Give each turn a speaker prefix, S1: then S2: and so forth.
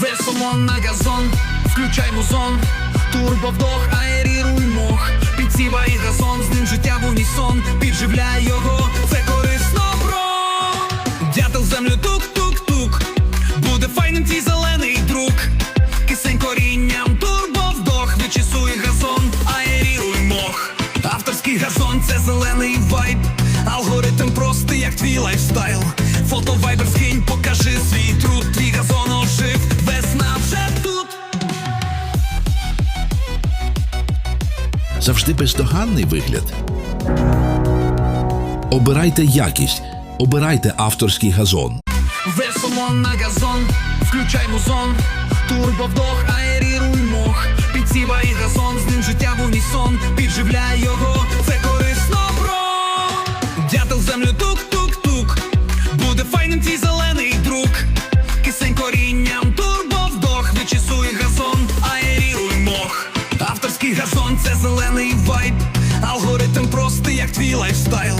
S1: Весомо на газон, включай музон, турбовдох, аеріруй мох, підсівай газон, з ним життя в унісон, підживляй його, це корисно, бро. Дятел землю тук-тук-тук, буде файним твій зелений друг. Кисень корінням, турбовдох, вичісуй газон, аеріруй мох. Авторський газон це зелений вайб. Алгоритм простий, як твій лайфстайл. Фото вайбер скинь, покажи свій труд. Твій газон
S2: Завжди бездоганний вигляд. Обирайте якість, обирайте авторський газон.
S1: Весомо на газон, включай музон, турбовдох, аеріруй мох, підсівай газон, з ним життя в унісон, підживляй його, зелений вайб. Алгоритм простий, як твій лайфстайл.